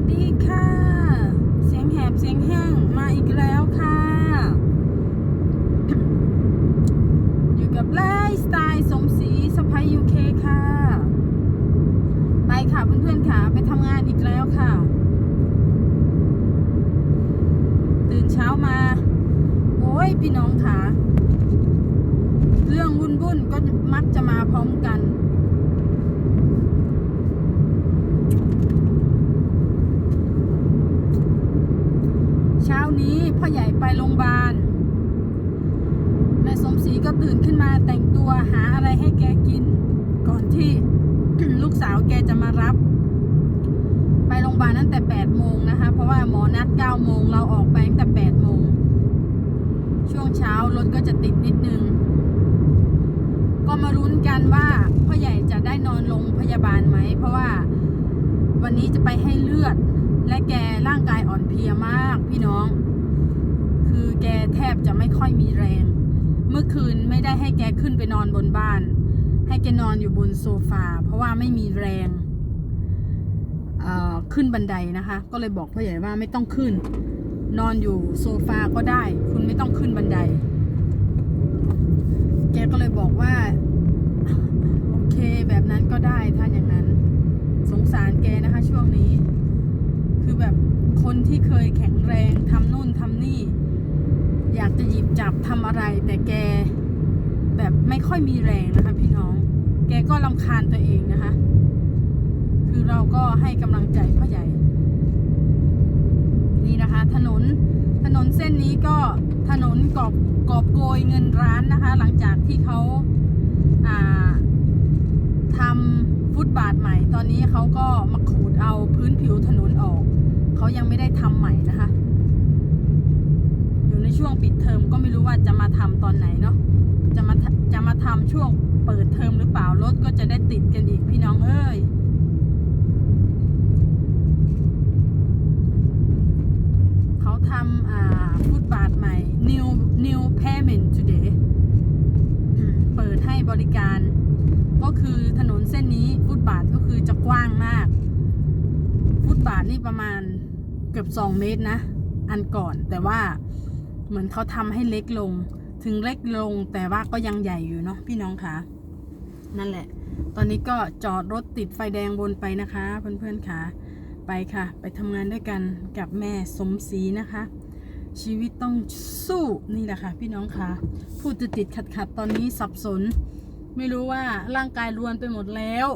วัสดีค่ะ เสียงแหบเสียงแห้งมาอีกแล้วค่ะ อยู่กับไลฟ์สไตล์สมศรีสไปยูเคค่ะ ไปค่ะเพื่อนๆค่ะ ไปทำงานอีกแล้วค่ะ ตื่นเช้ามา โอ้ยพี่น้องค่ะ เรื่องวุ่นๆก็มักจะมาพร้อมกัน เช้านี้ พ่อใหญ่ไปโรงพยาบาลแม่สมศรีก็ตื่นขึ้นมาแต่งตัวหาอะไรให้แกกิน ก่อนที่ลูกสาวแกจะมารับ ไปโรงพยาบาลตั้งแต่8โมงนะคะ เพราะว่าหมอนัด9โมงเราออกไปตั้งแต่8โมง ช่วงเช้ารถก็จะติดนิดนึง ก็มารุ้นกันว่าพ่อใหญ่จะได้นอนโรงพยาบาลไหม เพราะว่าวันนี้จะไปให้เลือดและแกร่างกายอ่อนเพลียมากพี่น้อง คือแกแทบจะไม่ค่อยมีแรง เมื่อคืนไม่ได้ให้แกขึ้นไปนอนบนบ้าน ให้แกนอนอยู่บนโซฟาเพราะว่าไม่มีแรงขึ้นบันไดนะคะ ก็เลยบอกพ่อใหญ่ว่าไม่ต้องขึ้น นอนอยู่โซฟาก็ได้ คุณไม่ต้องขึ้นบันได แกก็เลยบอกว่า โอเคแบบนั้นก็ได้ถ้าอย่างนั้น สงสารแกนะคะช่วงนี้ คือแบบ คนที่เคยแข็งแรงทำนู่นทำนี่ อยากจะหยิบจับทำอะไร แต่แกแบบไม่ค่อยมีแรงนะคะพี่น้อง แกก็ลำคาญตัวเองนะคะ คือเราก็ให้กำลังใจพ่อใหญ่ นี่นะคะ ถนนถนนเส้นนี้ก็ถนนกอบกอบโกยเงินร้านนะคะ หลังจากที่เขาอ่าทำฟุตบาทใหม่ ตอนนี้เขาก็มาขูดเอาพื้นผิวถนนออก เขายังไม่ได้ทำใหม่นะคะ อยู่ในช่วงปิดเทอมก็ไม่รู้ว่าจะมาทำตอนไหนเนาะจะมาจะมาทำช่วงเปิดเทอมหรือเปล่ารถก็จะได้ติดกันอีกพี่น้องเอ้ยเขาทำอ่าฟุตบาทใหม่ new new payment today เปิดให้บริการ ก็คือถนนเส้นนี้ฟุตบาทก็คือจะกว้างมาก ฟุตบาทนี่ประมาณ เกือบสองเมตรนะ อันก่อนแต่ว่าเหมือนเขาทำให้เล็กลง ถึงเล็กลงแต่ว่าก็ยังใหญ่อยู่เนาะพี่น้องคะนั่นแหละ ตอนนี้ก็จอดรถติดไฟแดงบนไปนะคะ เพื่อนๆค่ะไปค่ะ ไปทำงานด้วยกันกับแม่สมศรีนะคะ ชีวิตต้องสู้นี่แหละค่ะ พี่น้องคะพูดติดติดขัดขัดๆตอนนี้สับสน ไม่รู้ว่าร่างกายรวนไปหมดแล้ว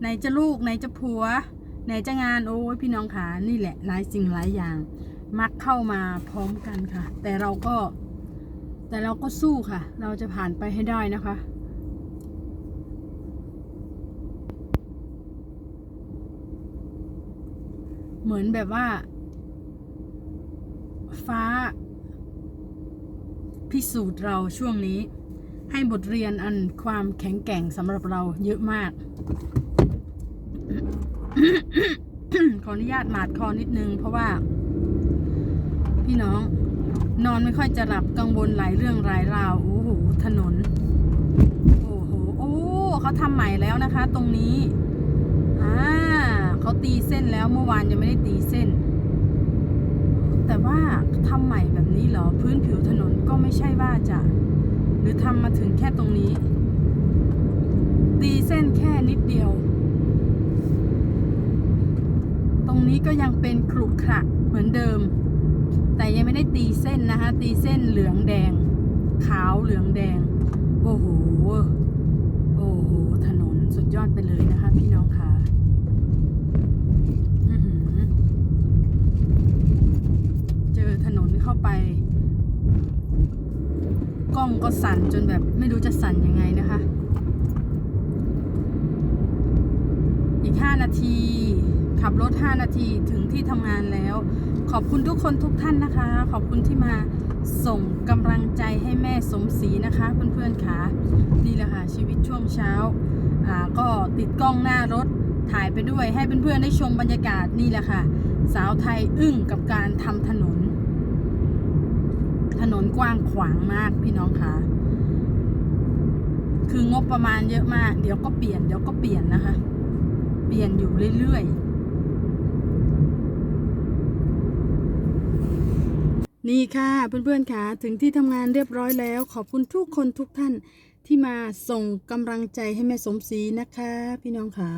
ไหนจะลูกไหนจะผัว ไหนจะงานโอ้ยพี่น้องค่ะนี่แหละหลายสิ่งหลายอย่าง มักเข้ามาพร้อมกันค่ะ แต่เราก็ แต่เราก็สู้ค่ะ เราจะผ่านไปให้ได้นะคะเหมือนแบบว่า ฟ้า พิสูจน์เราช่วงนี้ ให้บทเรียนอันความแข็งแกร่งสำหรับเราเยอะมาก ขออนุญาตหมาดคอนิดนึง เพราะว่า พี่น้อง นอนไม่ค่อยจะหลับกังวลหลายเรื่องหลายราวโอ้โหถนน โอ้โหโอ้เขาทำใหม่แล้วนะคะ ตรงนี้อ่าเขาตีเส้นแล้วเมื่อวานยังไม่ได้ตีเส้น แต่ว่าทำใหม่แบบนี้เหรอ พื้นผิวถนนก็ไม่ใช่ว่าจะ หรือทำมาถึงแค่ตรงนี้ ตีเส้นแค่นิดเดียว ตรงนี้ ก็ยังเป็นขรุขระเหมือนเดิม แต่ยังไม่ได้ตีเส้นนะคะ ตีเส้นเหลืองแดง ขาวเหลืองแดง โอ้โห โอ้โห ถนนสุดยอดไปเลยนะคะ พี่น้องค่ะเจอถนนเข้าไป กล้องก็สั่นจนแบบไม่รู้จะสั่นยังไงนะคะ อีก 5 นาที ขับรถ 5 นาทีถึงที่ทำงานแล้ว ขอบคุณทุกคนทุกท่านนะคะ ขอบคุณที่มาส่งกำลังใจให้แม่สมศรีนะคะเพื่อนๆค่ะนี่แหละค่ะชีวิตช่วงเช้าอ่าก็ติดกล้องหน้ารถถ่ายไปด้วยให้เพื่อนๆได้ชมบรรยากาศนี่แหละค่ะ สาวไทยอึ้งกับการทำถนน ถนนกว้างขวางมากพี่น้องคะคืองบประมาณเยอะมาก เดี๋ยวก็เปลี่ยนเดี๋ยวก็เปลี่ยนนะคะ เปลี่ยนอยู่เรื่อยๆ นี่ค่ะเพื่อนๆค่ะถึงที่ทำงานเรียบร้อยแล้ว ขอบคุณทุกคนทุกท่านที่มาส่งกำลังใจให้แม่สมศรีนะคะ พี่น้องค่ะ